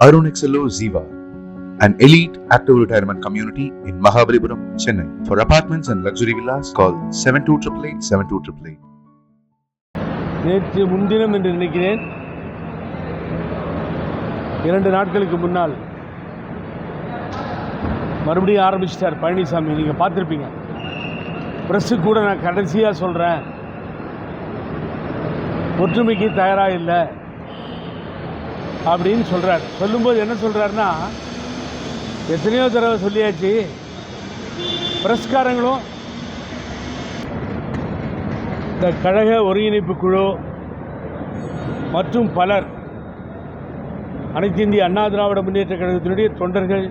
Arun XLO Ziva, an elite active retirement community in Mahabalipuram, Chennai. For apartments and luxury villas, call 7288 7288. நேற்று முன்தினம் என்று நினைக்கிறேன் இரண்டு நாட்களுக்கு முன்னால் மறுபடியும் ஆரம்பிச்சிட்டார் பழனிசாமி நீங்கள் பார்த்துருப்பீங்க ப்ரெஸ்ஸு கூட நான் கடைசியாக சொல்கிறேன் ஒற்றுமைக்கு தயாராக இல்லை அப்படின்னு சொல்கிறார் சொல்லும்போது என்ன சொல்கிறாருன்னா எத்தனையோ தடவை சொல்லியாச்சு. பிரஸ்காரங்களும் இந்த கழக ஒருங்கிணைப்பு குழு மற்றும் பலர் அனைத்து இந்திய அண்ணா திராவிட முன்னேற்ற கழகத்தினுடைய தொண்டர்கள்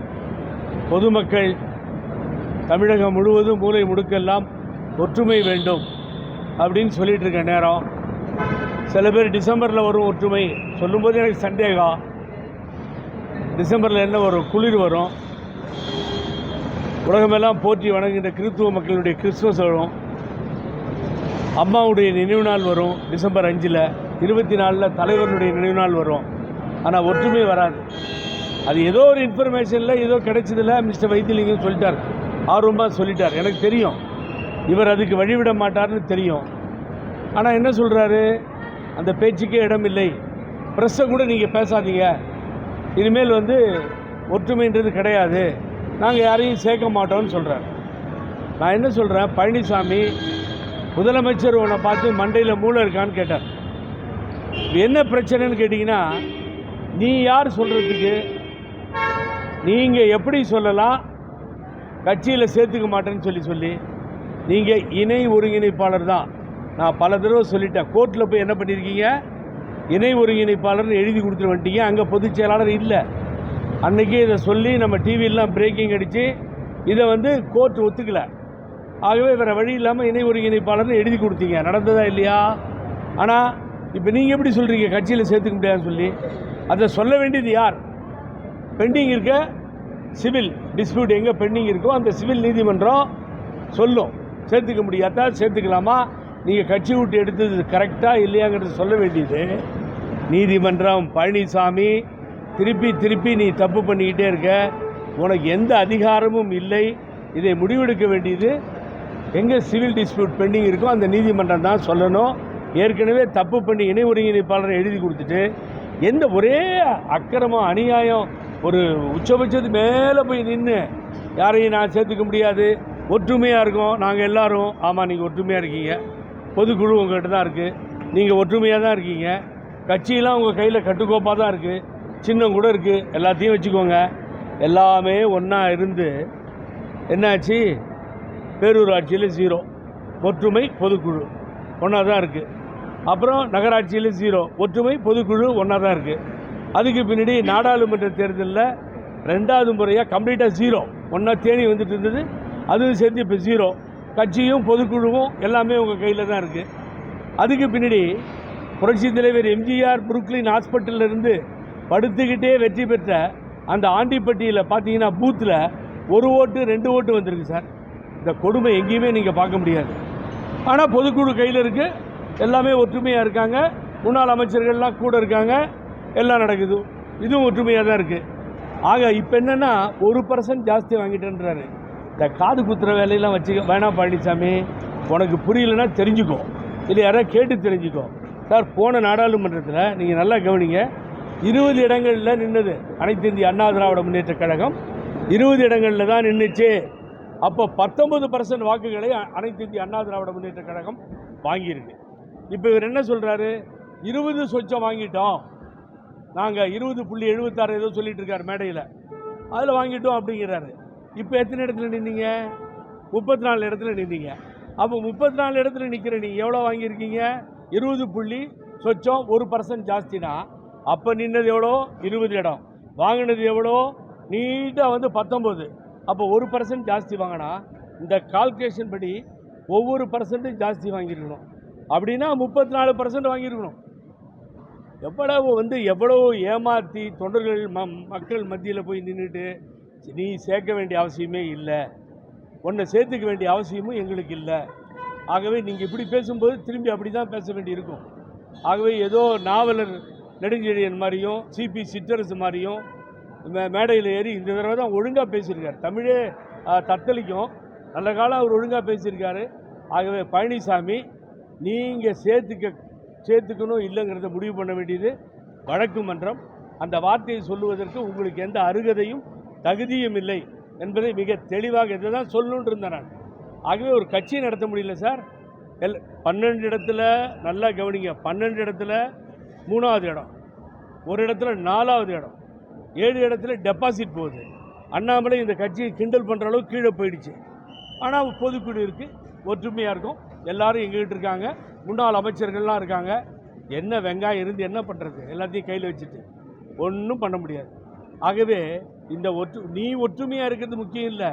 பொதுமக்கள் தமிழகம் முழுவதும் மூலை முடுக்கெல்லாம் ஒற்றுமை வேண்டும் அப்படின்னு சொல்லிட்டு இருக்க நேரம். சில பேர் டிசம்பரில் வரும் ஒற்றுமை. சொல்லும்போது எனக்கு சந்தேகம் டிசம்பரில் என்ன வரும் குளிர் வரும். உலகமெல்லாம் போற்றி வணங்குகின்ற கிறிஸ்துவ மக்களுடைய கிறிஸ்துமஸ் வரும். அம்மாவுடைய நினைவு நாள் வரும் டிசம்பர் அஞ்சில். இருபத்தி நாலில் தலைவருடைய நினைவு நாள் வரும். ஆனால் ஒற்றுமை வராது. அது ஏதோ ஒரு இன்ஃபர்மேஷனில் ஏதோ கிடைச்சதில்ல மிஸ்டர் வைத்தியலிங்கம் சொல்லிட்டார். ஆர்வமாக சொல்லிட்டார். எனக்கு தெரியும். இவர் அதுக்கு வழிவிட மாட்டார்னு தெரியும். ஆனால் என்ன சொல்கிறாரு அந்த பேச்சுக்கே இடம் இல்லை. ப்ரெஸ்ஸை கூட நீங்கள் பேசாதீங்க. இனிமேல் வந்து ஒற்றுமைன்றது கிடையாது. நாங்கள் யாரையும் சேர்க்க மாட்டோம்னு சொல்கிறார் நான் என்ன சொல்கிறேன் பழனிசாமி முதலமைச்சர் உன்னை பார்த்து மண்டையில் மூளை இருக்கான்னு கேட்டார். என்ன பிரச்சனைன்னு கேட்டிங்கன்னா நீ யார் சொல்கிறதுக்கு நீங்கள் எப்படி சொல்லலாம்? கட்சியில் சேர்த்துக்க மாட்டேன்னு சொல்லி சொல்லி நீங்கள் இணை ஒருங்கிணைப்பாளர் தான். நான் பல தடவை சொல்லிட்டேன். கோர்ட்டில் போய் என்ன பண்ணியிருக்கீங்க இணை ஒருங்கிணைப்பாளர்னு எழுதி கொடுத்துட்டு வந்துட்டீங்க அங்கே பொதுச் செயலாளர் இல்லை. அன்றைக்கி இதை சொல்லி நம்ம டிவியெல்லாம் பிரேக்கிங் அடித்து இதை வந்து கோர்ட் ஒத்துக்கலை. ஆகவே வேறு வழி இல்லாமல் இணை ஒருங்கிணைப்பாளர்னு எழுதி கொடுத்தீங்க. நடந்ததா இல்லையா? ஆனால் இப்போ நீங்கள் எப்படி சொல்கிறீங்க கட்சியில் சேர்த்துக்க முடியாதுன்னு சொல்லி. அதை சொல்ல வேண்டியது யார்? பெண்டிங் இருக்க சிவில் டிஸ்பியூட் எங்கே பெண்டிங் இருக்கோ அந்த சிவில் நீதிமன்றம் சொல்லும். சேர்த்துக்க முடியாதா? சேர்த்துக்கலாமா? நீங்கள் கட்சி விட்டு எடுத்தது கரெக்டாக இல்லையாங்கிறது சொல்ல வேண்டியது. நீதிமன்றம் பழனிசாமி திருப்பி திருப்பி நீ தப்பு பண்ணிக்கிட்டே இருக்க. உனக்கு எந்த அதிகாரமும் இல்லை. இதை முடிவெடுக்க வேண்டியது எங்கே சிவில் டிஸ்பியூட் பெண்டிங் இருக்கோ அந்த நீதிமன்றம் தான் சொல்லணும். ஏற்கனவே தப்பு பண்ணி இணை ஒருங்கிணைப்பாளரை எழுதி கொடுத்துட்டு எந்த ஒரே அக்கிரமம் அநியாயம் ஒரு உச்சபட்சத்து மேலே போய் நின்று யாரையும் நான் சேர்த்துக்க முடியாது. ஒற்றுமையாக இருக்கோம் நாங்கள் எல்லாரும். ஆமாம் நீங்கள் ஒற்றுமையாக இருக்கீங்க. பொதுக்குழு உங்கள்கிட்ட தான் இருக்குது நீங்கள் ஒற்றுமையாக தான் இருக்கீங்க. கட்சியெலாம் உங்கள் கையில் கட்டுக்கோப்பாக தான் இருக்குது சின்னம் கூட இருக்குது எல்லாத்தையும் வச்சுக்கோங்க. எல்லாமே ஒன்றா இருந்து என்னாச்சு? பேரூராட்சியில் ஜீரோ ஒற்றுமை பொதுக்குழு ஒன்றா தான் இருக்குது அப்புறம் நகராட்சியில் ஜீரோ ஒற்றுமை பொதுக்குழு ஒன்றா தான் இருக்குது அதுக்கு பின்னாடி நாடாளுமன்ற தேர்தலில் ரெண்டாவது முறையாக கம்ப்ளீட்டாக ஜீரோ ஒன்றா தேனி வந்துட்டு இருந்தது. அதுவும் சேர்த்து இப்போ ஜீரோ கட்சியும் பொதுக்குழுவும் எல்லாமே உங்கள் கையில் தான் இருக்குது அதுக்கு பின்னாடி புரட்சி தலைவர் எம்ஜிஆர் புருக்லின் ஹாஸ்பிட்டலிருந்து படுத்துக்கிட்டே வெற்றி பெற்ற அந்த ஆண்டிப்பட்டியில் பார்த்தீங்கன்னா பூத்தில் ஒரு ஓட்டு ரெண்டு ஓட்டு வந்திருக்கு சார். இந்த கொடுமை எங்கேயுமே நீங்கள் பார்க்க முடியாது. ஆனால் பொதுக்குழு கையில் இருக்குது எல்லாமே ஒற்றுமையாக இருக்காங்க. முன்னாள் அமைச்சர்கள்லாம் கூட இருக்காங்க. எல்லாம் நடக்குது. இதுவும் ஒற்றுமையாக தான் இருக்குது ஆக இப்போ என்னென்னா ஒரு பர்சன்ட் ஜாஸ்தி வாங்கிட்டேன்றாரு. இந்த காது குத்துற வேலையெல்லாம் வச்சுக்க வேணாம் பழனிசாமி உனக்கு புரியலன்னா தெரிஞ்சுக்கோ. இல்லை யாராவது கேட்டு தெரிஞ்சுக்கோ. சார் போன நாடாளுமன்றத்தில் நீங்கள் நல்லா கவனிங்க. இருபது இடங்களில் நின்றது அனைத்து இந்திய அண்ணா திராவிட முன்னேற்ற கழகம். இருபது இடங்களில் தான் நின்றுச்சு அப்போ பத்தொம்பது பர்சன்ட் வாக்குகளை அனைத்து இந்திய அண்ணா திராவிட முன்னேற்ற கழகம் வாங்கியிருக்கு. இப்போ இவர் என்ன சொல்கிறாரு இருபது சொச்சம் வாங்கிட்டோம். நாங்கள் இருபது புள்ளி எழுபத்தாறு ஏதோ சொல்லிட்டு இருக்கார் மேடையில். அதில் வாங்கிட்டோம் அப்படிங்கிறாரு. இப்போ எத்தனை இடத்துல நின்றீங்க முப்பத்தி நாலு இடத்துல நின்றீங்க அப்போ முப்பத்தி நாலு இடத்துல நிற்கிற நீங்கள் எவ்வளோ வாங்கியிருக்கீங்க? இருபது புள்ளி சொச்சம் ஒரு பர்சன்ட் ஜாஸ்தினா அப்போ நின்னது எவ்வளோ? இருபது இடம். வாங்கினது எவ்வளோ? நீட்டாக வந்து பத்தொம்போது. அப்போ ஒரு பர்சன்ட் ஜாஸ்தி வாங்கினா இந்த கால்குலேஷன் படி ஒவ்வொரு பர்சன்ட்டும் ஜாஸ்தி வாங்கியிருக்கணும். அப்படின்னா முப்பத்தி நாலு பர்சன்ட் வாங்கியிருக்கணும். எவ்வளவு வந்து எவ்வளோ ஏமாற்றி தொண்டர்கள் ம மக்கள் மத்தியில் போய் நின்றுட்டு நீ சேர்க்க வேண்டிய அவசியமே இல்லை. உன்னை சேர்த்துக்க வேண்டிய அவசியமும் எங்களுக்கு இல்லை. ஆகவே நீங்கள் இப்படி பேசும்போது திரும்பி அப்படி தான் பேச வேண்டி இருக்கும் ஆகவே ஏதோ நாவலர் நெடுஞ்செழியன் மாதிரியும் சிபி சிற்றரசு மாதிரியும் மேடையில் ஏறி இந்த தடவை தான் ஒழுங்காக பேசியிருக்காரு. தமிழே தத்தளிக்கும். நல்ல காலம் அவர் ஒழுங்காக பேசியிருக்காரு. ஆகவே பழனிசாமி நீங்கள் சேர்த்துக்க சேர்த்துக்கணும் இல்லைங்கிறத முடிவு பண்ண வேண்டியது வழக்கு மன்றம். அந்த வார்த்தையை சொல்லுவதற்கு உங்களுக்கு எந்த அருகதையும் தகுதியும் இல்லை என்பதை மிக தெளிவாக இதை தான் சொல்லணுன்ட்டு இருந்தேன் நான். ஆகவே ஒரு கட்சியை நடத்த முடியல சார். எல் பன்னெண்டு இடத்துல நல்லா கவனிங்க. பன்னெண்டு இடத்துல மூணாவது இடம். ஒரு இடத்துல நாலாவது இடம். ஏழு இடத்துல டெபாசிட் போகுது. அண்ணாமலை இந்த கட்சியை கிண்டல் பண்ணுற அளவுக்கு கீழே போயிடுச்சு. ஆனால் பொதுக்குழு இருக்குது ஒற்றுமையாக இருக்கும். எல்லாரும் எங்ககிட்ட இருக்காங்க. முன்னாள் அமைச்சர்கள்லாம் இருக்காங்க. என்ன வெங்காயம் இருந்து என்ன பண்ணுறது எல்லாத்தையும் கையில் வச்சுட்டு. ஒன்றும் பண்ண முடியாது. ஆகவே இந்த ஒற்று நீ ஒற்றுமையாக இருக்கிறது முக்கியம் இல்லை.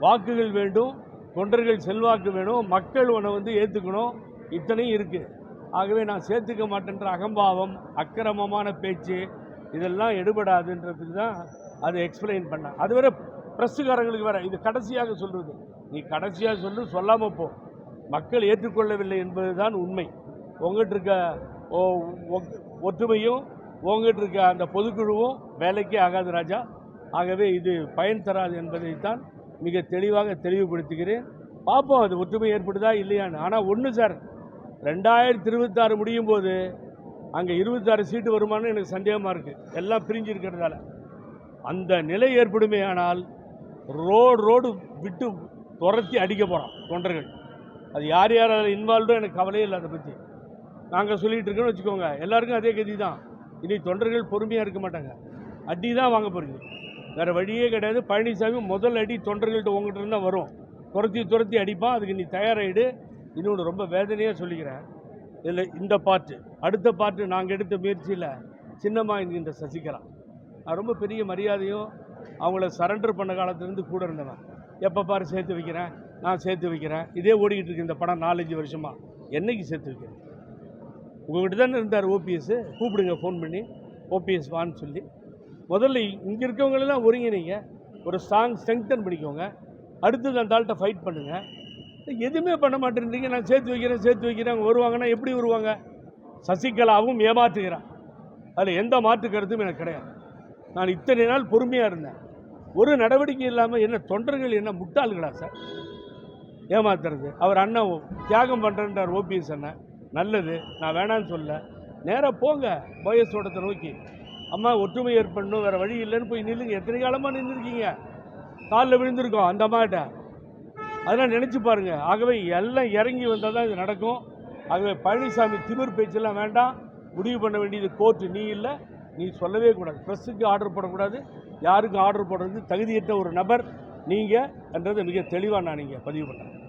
வாக்குகள் வேண்டும் தொண்டர்கள் செல்வாக்கு வேணும் மக்கள் உன்னை வந்து ஏற்றுக்கணும் இத்தனையும் இருக்குது ஆகவே நான் சேர்த்துக்க மாட்டேன்ற அகம்பாவம் அக்கிரமமான பேச்சு இதெல்லாம் எடுபடாதுன்றதுக்கு தான் அதை எக்ஸ்பிளைன் பண்ணேன். அது வேற ப்ரெஸ்ஸுக்காரங்களுக்கு வேற இது கடைசியாக சொல்கிறது நீ கடைசியாக சொல்லு சொல்லாமல் போ. மக்கள் ஏற்றுக்கொள்ளவில்லை என்பது தான் உண்மை. உங்ககிட்ட இருக்க ஓ- ஒ- ஒற்றுமையும் உங்ககிட்ட இருக்க அந்த பொதுக்குழுவும் வேலைக்கே ஆகாது ராஜா. ஆகவே இது பயன் தராது என்பதைத்தான் மிக தெளிவாக தெளிவுபடுத்துகிறேன். பார்ப்போம் அது ஒற்றுமை ஏற்படுதா இல்லையான்னு. ஆனால் ஒன்று சார் ரெண்டாயிரத்தி இருபத்தாறு முடியும் போது அங்கே இருபத்தாறு சீட்டு வருமானு எனக்கு சந்தேகமாக இருக்குது எல்லாம் பிரிஞ்சு இருக்கிறதால. அந்த நிலை ஏற்படுமே ஆனால் ரோடு ரோடு விட்டு துரத்தி அடிக்க போகிறோம் தொண்டர்கள். அது யார் யார் அதில் இன்வால்வ்டோ எனக்கு கவலையே இல்லை அதை பற்றி நாங்கள் சொல்லிகிட்டு இருக்கோன்னு வச்சுக்கோங்க. எல்லாருக்கும் அதே கதி தான் இனி தொண்டர்கள் பொறுமையாக இருக்க மாட்டாங்க. அடி தான் வாங்க போகிறீங்க வேறு வழியே கிடையாது. பழனிசாமி முதல் அடி தொண்டர்கள்ட்ட உங்கள்கிட்ட இருந்தால் வரும். துரத்தி துரத்தி அடிப்பான் அதுக்கு நீ தயாராகிடு இன்னொன்று ரொம்ப வேதனையாக சொல்லிக்கிறேன். இதில் இந்த பாட்டு அடுத்த பாட்டு நாங்கள் எடுத்த முயற்சியில் சின்னம்மா என்கின்ற சசிகலா. நான் ரொம்ப பெரிய மரியாதையும் அவங்கள சரண்டர் பண்ண காலத்துலேருந்து கூட இருந்தவன். எப்போ பாரு சேர்த்து வைக்கிறேன் நான் சேர்த்து வைக்கிறேன். இதே ஓடிக்கிட்டு இருக்கு இந்த படம் நாலஞ்சு வருஷமாக என்னைக்கு சேர்த்து வைக்கிறேன்? உங்கள்கிட்ட தானே இருந்தார் ஓபிஎஸ்ஸு கூப்பிடுங்க ஃபோன் பண்ணி ஓபிஎஸ் வான்னு சொல்லி. முதல்ல இங்கே இருக்கவங்களெல்லாம் ஒருங்கிணைங்க. ஒரு ஸ்ட்ராங் ஸ்ட்ரெங்தன் பண்ணிக்கோங்க. அடுத்தது அந்த ஆள்கிட்ட ஃபைட் பண்ணுங்கள் எதுவுமே பண்ண மாட்டேன்றீங்க. நான் சேர்த்து வைக்கிறேன் சேர்த்து வைக்கிறேன். வருவாங்கன்னா எப்படி வருவாங்க? சசிகலாவும் ஏமாற்றுகிறான் அதில் எந்த மாற்று கருத்தும் எனக்கு கிடையாது. நான் இத்தனை நாள் பொறுமையாக இருந்தேன். ஒரு நடவடிக்கை இல்லாமல் என்ன தொண்டர்கள் என்ன முட்டாள்களா சார்? ஏமாத்துறது. அவர் அண்ணன் தியாகம் பண்ணுறேன்றார் ஓபிஎஸ் அண்ணன். நல்லது. நான் வேணான்னு சொல்ல. நேராக போங்க. போயஸ் ஓடத்தை நோக்கி. அம்மா ஒற்றுமை ஏற்படணும் வேறு வழி இல்லைன்னு போய் நில்லுங்க. எத்தனை காலமாக நின்றுருக்கீங்க காலில் விழுந்திருக்கோம் அந்த அம்மாட்ட. அதெல்லாம் நினச்சி பாருங்கள் ஆகவே எல்லாம் இறங்கி வந்தால் தான் இது நடக்கும். ஆகவே பழனிசாமி திமிர் பேச்செல்லாம் வேண்டாம். முடிவு பண்ண வேண்டியது கோர்ட்டு. நீ இல்லை நீ சொல்லவே கூடாது. ப்ரெஸ்ஸுக்கு ஆர்டர் போடக்கூடாது. யாருக்கும் ஆர்டர் போடுறது? தகுதியற்ற ஒரு நபர் நீங்கள் என்றதை மிக தெளிவாக நான் இங்கே பதிவு பண்ணுறேன்.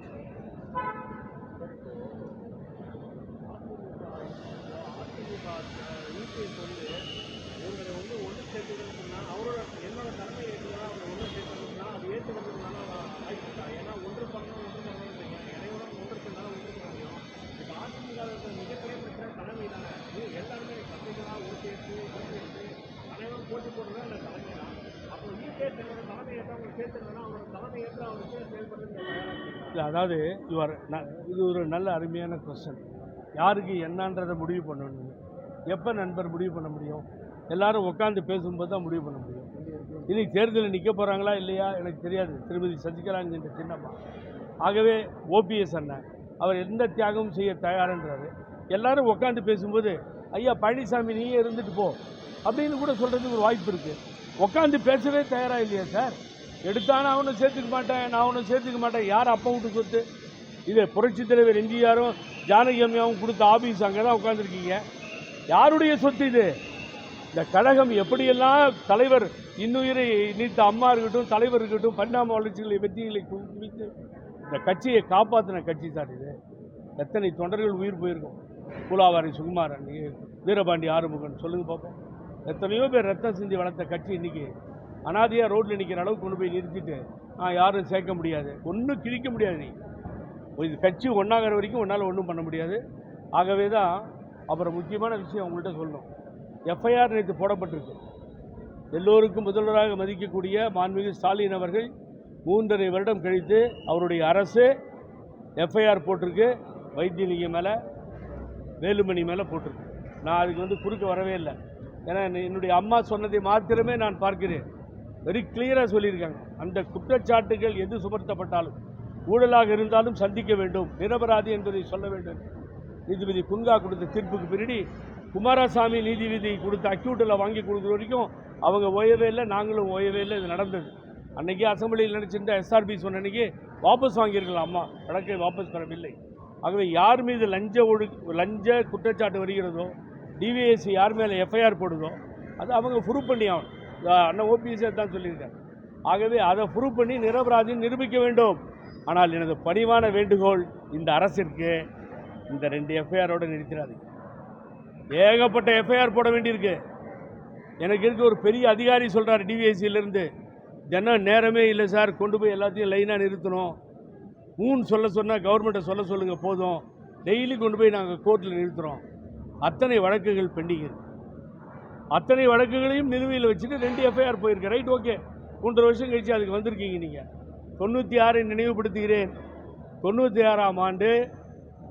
இல்லை அதாவது இவர் இது ஒரு நல்ல அருமையான கொஸ்டின் யாருக்கு என்னன்றதை முடிவு பண்ணணும். எப்போ நண்பர் முடிவு பண்ண முடியும்? எல்லாரும் உட்காந்து பேசும்போது தான் முடிவு பண்ண முடியும். இன்னைக்கு தேர்தலில் நிற்க போகிறாங்களா இல்லையா? எனக்கு தெரியாது. திருமதி சசிகலாங்கிற சின்னம்மா. ஆகவே ஓபிஎஸ் அண்ணன் அவர் எந்த தியாகமும் செய்ய தயாருன்றாரு. எல்லாரும் உட்காந்து பேசும்போது ஐயா பழனிசாமி நீயே இருந்துட்டு போ. அப்படின்னு கூட சொல்கிறதுக்கு ஒரு வாய்ப்பு இருக்குது உட்காந்து பேசவே தயாராக இல்லையா சார்? எடுத்தா நான் ஒன்றும் சேர்த்துக்க மாட்டேன் நான் ஒன்றும் சேர்த்துக்க மாட்டேன். யார் அப்பா வீட்டு சொத்து? இது புரட்சித் தலைவர் எம்ஜிஆரும் ஜானகி அம்மாவும் கொடுத்த ஆஃபீஸ் அங்கே தான் உட்காந்துருக்கீங்க யாருடைய சொத்து இது? இந்த கழகம் எப்படியெல்லாம் தலைவர் இன்னுயிரை நீத்த அம்மா இருக்கட்டும் தலைவர் இருக்கட்டும் பரிணாம வளர்ச்சிகளை வெற்றிகளை குவித்து இந்த கட்சியை காப்பாற்றின கட்சி சார் இது. எத்தனை தொண்டர்கள் உயிர் போயிருக்கும். பூலாவாரி சுகுமாரன் வீரபாண்டி ஆறுமுகன் சொல்லுங்க பார்ப்போம் எத்தனையோ பேர் ரத்தம் சிந்தி வளர்த்த கட்சி இன்னைக்கு அனாதையாக ரோட்டில் நிற்கிற அளவுக்கு கொண்டு போய் நிறுத்திட்டு நான் யாரும் சேர்க்க முடியாது. ஒன்றும் கிழிக்க முடியாது நீ. இது கட்சி ஒன்றாகிற வரைக்கும் உன்னால் ஒன்றும் பண்ண முடியாது. ஆகவே தான் அப்புறம் முக்கியமான விஷயம் உங்கள்கிட்ட சொல்லணும். எஃப்ஐஆர் நேற்று போடப்பட்டிருக்கு. எல்லோருக்கும் முதல்வராக மதிக்கக்கூடிய மாண்புமிகு ஸ்டாலின் அவர்கள் மூன்றரை வருடம் கழித்து அவருடைய அரசு எஃப்ஐஆர் போட்டிருக்கு. வைத்தியலிங்கம் மேலே வேலுமணி மேலே போட்டிருக்கு. நான் அதுக்கு வந்து குறுக்க வரவே இல்லை. ஏன்னா என்னுடைய அம்மா சொன்னதை மாத்திரமே நான் பார்க்கிறேன். வெரி கிளியராக சொல்லியிருக்காங்க. அந்த குற்றச்சாட்டுகள் எது சுமர்த்தப்பட்டாலும் ஊழலாக இருந்தாலும் சந்திக்க வேண்டும். நிரபராதி என்பதை சொல்ல வேண்டும். நீதிபதி குன்கா கொடுத்த தீர்ப்புக்கு பின்னாடி குமாரசாமி நீதிபதி கொடுத்த அக்யூட்டில் வாங்கி கொடுக்குற வரைக்கும் அவங்க ஓயவே இல்லை நாங்களும் ஓயவே இல்லை இது நடந்தது. அன்றைக்கி அசம்பிளியில் நினச்சிருந்த எஸ்ஆர்பி சொன்ன அன்றைக்கி வாபஸ் வாங்கியிருக்கலாம் அம்மா. வழக்கை வாபஸ் பெறவில்லை. ஆகவே யார் மீது லஞ்ச ஒழு லஞ்ச குற்றச்சாட்டு வருகிறதோ டிவிஎஸ்சி யார் மேலே எஃப்ஐஆர் போடுதோ அது அவங்க ப்ரூவ் பண்ணி ஆகணும் அண்ணன் ஓபிஎஸ்ஸே தான் சொல்லியிருக்காரு. ஆகவே அதை ப்ரூவ் பண்ணி நிரபராதின்னு நிரூபிக்க வேண்டும். ஆனால் எனது பணிவான வேண்டுகோள் இந்த அரசிற்கு இந்த ரெண்டு எஃப்ஐஆரோடு நிறுத்திடாதீங்க. ஏகப்பட்ட எஃப்ஐஆர் போட வேண்டியிருக்கு. எனக்கு இருக்க ஒரு பெரிய அதிகாரி சொல்கிறார் டிவிஎஸ்சியிலேருந்து தினம் நேரமே இல்லை சார் கொண்டு போய் எல்லாத்தையும் லைனாக நிறுத்தணும். ஊன் சொல்ல சொன்னால் கவர்மெண்ட்டை சொல்ல சொல்லுங்கள் போதும். டெய்லி கொண்டு போய் நாங்கள் கோர்ட்டில் நிறுத்துகிறோம் அத்தனை வழக்குகள் பெண்டிங் இருக்குது அத்தனை வழக்குகளையும் நிலுவையில் வச்சுட்டு ரெண்டு எஃப்ஐஆர் போயிருக்கு ரைட் ஓகே மூன்று வருஷம் கழித்து அதுக்கு வந்திருக்கீங்க நீங்கள் தொண்ணூற்றி ஆறை நினைவுபடுத்துகிறேன். தொண்ணூற்றி ஆறாம் ஆண்டு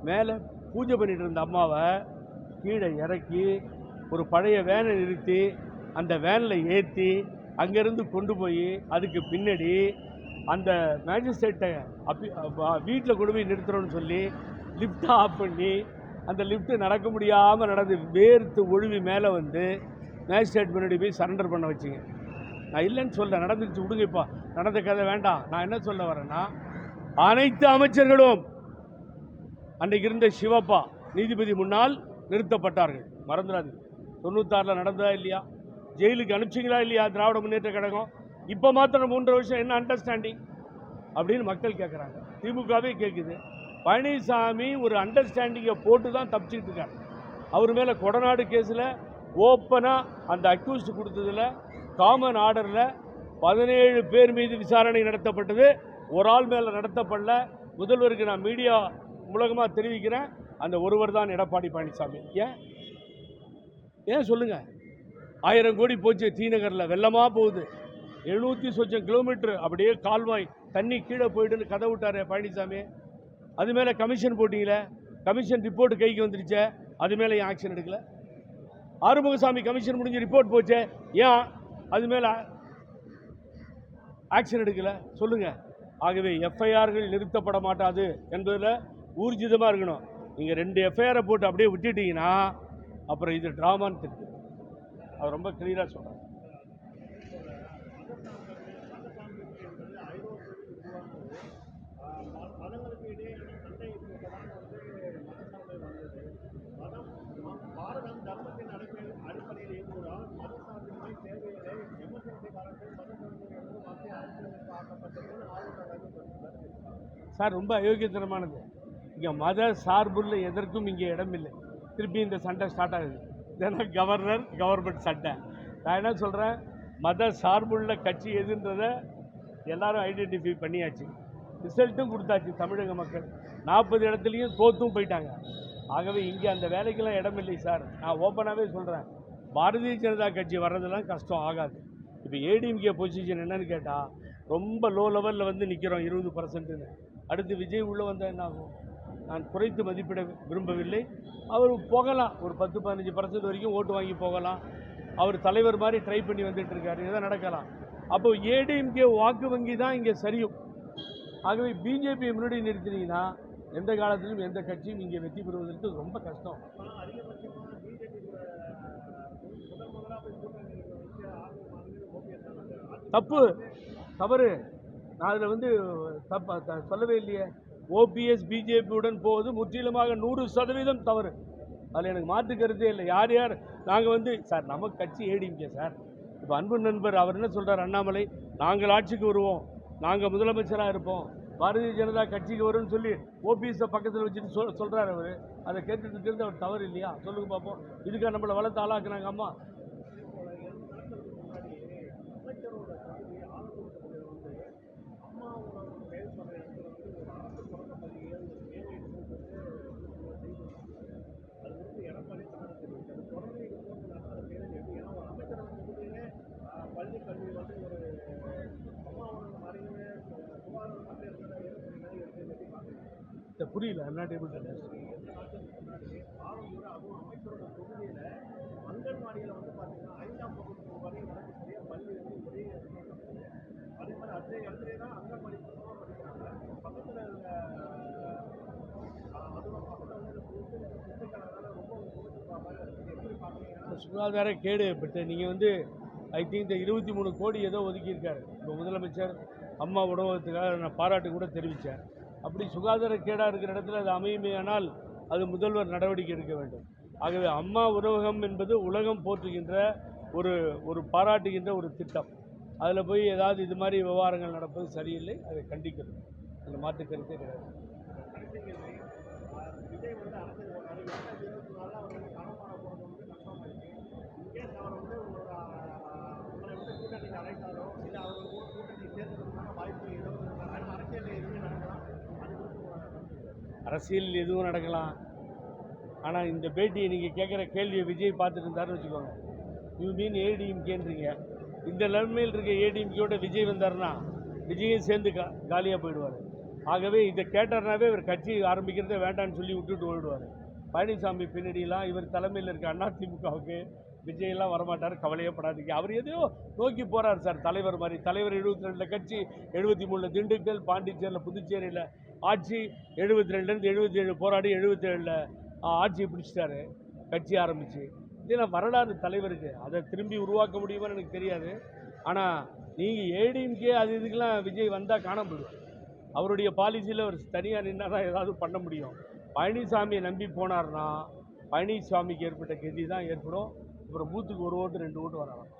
மேலே பூஜை பண்ணிட்டு இருந்த அம்மாவை கீழே இறக்கி ஒரு பழைய வேனை நிறுத்தி அந்த வேனில் ஏற்றி அங்கேருந்து கொண்டு போய் அதுக்கு பின்னாடி அந்த மேஜிஸ்ட்ரேட்டை அப்பி வீட்டில் கொண்டு போய் நிறுத்துறோன்னு சொல்லி லிஃப்ட்டை ஆஃப் பண்ணி அந்த லிஃப்ட்டு நடக்க முடியாமல் நடந்து வேர்த்து ஒழுவி மேலே வந்து மேஜிஸ்ட்ரேட் முன்னாடி போய் சரண்டர் பண்ண வச்சிங்க. நான் இல்லைன்னு சொல்ல நடந்துருச்சு விடுங்க இப்போ. நடந்த கதை வேண்டாம். நான் என்ன சொல்ல வரேன்னா அனைத்து அமைச்சர்களும் அன்றைக்கு இருந்த சிவப்பா நீதிபதி முன்னால் நிறுத்தப்பட்டார்கள். மறந்துடாது தொண்ணூத்தாறில் நடந்ததா இல்லையா? ஜெயிலுக்கு அனுப்பிச்சிங்களா இல்லையா? திராவிட முன்னேற்ற கழகம். இப்போ மாத்திரம் மூன்று வருஷம் என்ன அண்டர்ஸ்டாண்டிங் அப்படின்னு மக்கள் கேட்குறாங்க திமுகவே கேட்குது பழனிசாமி ஒரு அண்டர்ஸ்டாண்டிங்கை போட்டு தான் தப்பிச்சுக்கிட்டு இருக்காரு. அவர் மேலே கொடநாடு கேஸில் ஓப்பனாக அந்த அக்யூஸ்ட் கொடுத்ததில் காமன் ஆர்டரில் பதினேழு பேர் மீது விசாரணை நடத்தப்பட்டது. ஒரு ஆள் மேலே நடத்தப்படல. முதல்வருக்கு நான் மீடியா மூலகமாக தெரிவிக்கிறேன். அந்த ஒருவர் தான் எடப்பாடி பழனிசாமி. ஏன்? ஏன் சொல்லுங்கள் ஆயிரம் கோடி போச்சு தீநகரில் வெள்ளமாக போகுது. எழுநூற்றி சொச்சம் கிலோமீட்டர் அப்படியே கால்வாய் தண்ணி கீழே போயிட்டுன்னு கதை விட்டார் பழனிசாமி. அது மேலே கமிஷன் போட்டிங்களே? கமிஷன் ரிப்போர்ட் கைக்கு வந்துருச்சே? அது மேலே ஏன் ஆக்ஷன் எடுக்கலை? ஆறுமுகசாமி கமிஷன் முடிஞ்சு ரிப்போர்ட் போச்சு. ஏன் அது மேலே ஆக்ஷன் எடுக்கலை? சொல்லுங்கள் ஆகவே எஃப்ஐஆர்கள் நிறுத்தப்பட மாட்டாது என்பதில் ஊர்ஜிதமாக இருக்கணும். நீங்கள் ரெண்டு எஃப்ஐஆரை போட்டு அப்படியே விட்டுட்டீங்கன்னா அப்புறம் இது ட்ராமான்னு தெரியும் அவர் ரொம்ப கிளியராக சொல்கிறார் சார் ரொம்ப அயோக்கியத்தனமானது. இங்கே மத சார்புள்ள எதற்கும் இங்கே இடமில்லை திருப்பி இந்த சண்டை ஸ்டார்ட் ஆகுது. ஏன்னா கவர்னர் கவர்மெண்ட் சண்டை. நான் என்ன சொல்கிறேன் மத சார்புள்ள கட்சி எதுன்றதை எல்லாரும் ஐடென்டிஃபை பண்ணியாச்சு. ரிசல்ட்டும் கொடுத்தாச்சு தமிழக மக்கள். நாற்பது இடத்துலையும் தோத்தும் போயிட்டாங்க. ஆகவே இங்கே அந்த வேலைக்கெல்லாம் இடமில்லை சார். நான் ஓப்பனாகவே சொல்கிறேன் பாரதிய ஜனதா கட்சி வர்றதெல்லாம் கஷ்டம் ஆகாது. இப்போ ஏடிஎம்கே பொசிஷன் என்னன்னு கேட்டால் ரொம்ப லோ லெவலில் வந்து நிற்கிறோம் இருபது பர்சன்ட்டுன்னு அடுத்து விஜய் உள்ளே வந்தால் என்ன ஆகும் நான் குறைத்து மதிப்பிட விரும்பவில்லை. அவர் போகலாம். ஒரு பத்து பதினஞ்சு பர்சன்ட் வரைக்கும் ஓட்டு வாங்கி போகலாம். அவர் தலைவர் மாதிரி ட்ரை பண்ணி வந்துட்டு இருக்காரு. இதான் நடக்கலாம். அப்போ ஏடிஎம்கே வாக்கு வங்கி தான் இங்கே சரியும். ஆகவே பிஜேபியை முன்னாடி நிறுத்தினீங்கன்னா எந்த காலத்திலும் எந்த கட்சியும் இங்கே வெற்றி பெறுவதற்கு ரொம்ப கஷ்டம். தப்பு. தவறு. நான் அதில் வந்து தப்ப சொல்லவே இல்லையே. ஓபிஎஸ் பிஜேபியுடன் போவது முற்றிலுமாக நூறு சதவீதம் தவறு. அதில் எனக்கு மாற்று கருத்தே இல்லை. யார் யார்? நாங்கள் வந்து சார் நமக்கு கட்சி ஏடிங்க சார். இப்போ அன்பு நண்பர் அவர் என்ன சொல்கிறார் அண்ணாமலை நாங்கள் ஆட்சிக்கு வருவோம். நாங்கள் முதலமைச்சராக இருப்போம். பாரதிய ஜனதா கட்சிக்கு வரும்னு சொல்லி ஓபிஎஸை பக்கத்தில் வச்சுட்டு சொல் சொல்கிறார் அவர். அதை கேட்டுட்டு இருக்கிறது அவர் தவறு இல்லையா? சொல்லுங்க பார்ப்போம் இதுக்காக நம்மளை வளர்த்து ஆளாக்குனாங்க அம்மா அமைச்சரோட பதவி ஆலோசனை வந்து அம்மாவோட பெயர் சொல்ற இடத்துல வந்து ஒரு அரசு பிறந்த பதவியை ஒரு மேலே அது வந்து எடப்பாடி தான் தெரிவித்தார் தொடர்ந்து இது போன்ற நடந்த பேர் எப்படி ஏன்னா ஒரு அமைச்சர் முதுகிலே பள்ளி கல்வி வந்து ஒரு அம்மாவோட மறைவு சுகாதார மத்திய இருக்கிற மாதிரி எப்படி எப்படி பார்க்குறீங்க புரியல ஆரம்பூர் அதுவும் அமைச்சரோட தொகுதியில அங்கன்வாடியில வந்து பாத்தீங்கன்னா ஐந்தாம் வகுப்பு வரை நடக்கக்கூடிய பள்ளி வந்து ஒரே இடத்துல இருக்குது. அதே மாதிரி அதே இடத்துல தான் அங்கன்வாடி பசங்க படிக்கிறாங்க. பக்கத்துல இருக்க அஹ், அதுவும் பக்கத்துல வந்து புத்தகங்களால ரொம்ப கொடுத்துருக்க மாதிரி இருக்குது எப்படி பாக்குறீங்கன்னா சுகாதார கேடு ஏற்பட்டு நீங்கள் வந்து ஐ திங்க் இந்த இருபத்தி மூணு கோடி ஏதோ ஒதுக்கியிருக்காரு. இப்போ முதலமைச்சர் அம்மா உணவகத்துக்காக நான் பாராட்டு கூட தெரிவித்தேன் அப்படி சுகாதார கேடாக இருக்கிற இடத்துல அது அமையுமேயானால் அது முதல்வர் நடவடிக்கை எடுக்க வேண்டும். ஆகவே அம்மா உணவகம் என்பது உலகம் போற்றுகின்ற ஒரு ஒரு பாராட்டுகின்ற ஒரு திட்டம். அதில் போய் ஏதாவது இது மாதிரி விவகாரங்கள் நடப்பது சரியில்லை அதை கண்டிக்கிறது அந்த மாற்று கருத்தே கிடையாது. கடைசி கேள்வி அஹ், விஜய் வந்து அரசியல் எதுவும் நடக்கலாம். ஆனால் இந்த பேட்டியை நீங்கள் கேட்குற கேள்வியை விஜய் பார்த்துட்டு இருந்தாருன்னு வச்சுக்கோங்க. யூ மீன் ஏடிஎம்கேன்றீங்க இந்த நிலைமையில் இருக்க ஏடிஎம்கேயோட விஜய் வந்தாருன்னா விஜயும் சேர்ந்து கா காலியாக போயிடுவார். ஆகவே இதை கேட்டார்னாவே இவர் கட்சி ஆரம்பிக்கிறதே வேண்டாம்னு சொல்லி விட்டுட்டு ஓடிடுவார். பழனிசாமி பின்னாடியெல்லாம் இவர் தலைமையில் இருக்க அதிமுகவுக்கு விஜயெல்லாம் வரமாட்டார் கவலையே படாதீங்க. அவர் எதையோ நோக்கி போகிறார் சார் தலைவர் மாதிரி. தலைவர் எழுபத்தி ரெண்டில் கட்சி எழுபத்தி மூணில் திண்டுக்கல் பாண்டிச்சேரியில் புதுச்சேரியில் ஆட்சி எழுபத்தி ரெண்டுலேருந்து எழுபத்தி ஏழு போராடி எழுபத்தி ஏழில் ஆட்சியை பிடிச்சிட்டாரு. கட்சி ஆரம்பித்து இதெல்லாம் வரலாறு தலைவருக்கு? அதை திரும்பி உருவாக்க முடியுமான்னு எனக்கு தெரியாது. ஆனால் நீங்கள் ஏடிஎம்கே அது இதுக்கெல்லாம் விஜய் வந்தால் காண முடியும் அவருடைய பாலிசியில் அவர் தனியாக நின்னால் தான் ஏதாவது பண்ண முடியும். பழனிசாமியை நம்பி போனார்னா பழனிசாமிக்கு ஏற்பட்ட கதி தான் ஏற்படும். அப்புறம் பூத்துக்கு ஒரு ஓட்டு ரெண்டு ஓட்டு வரலாம்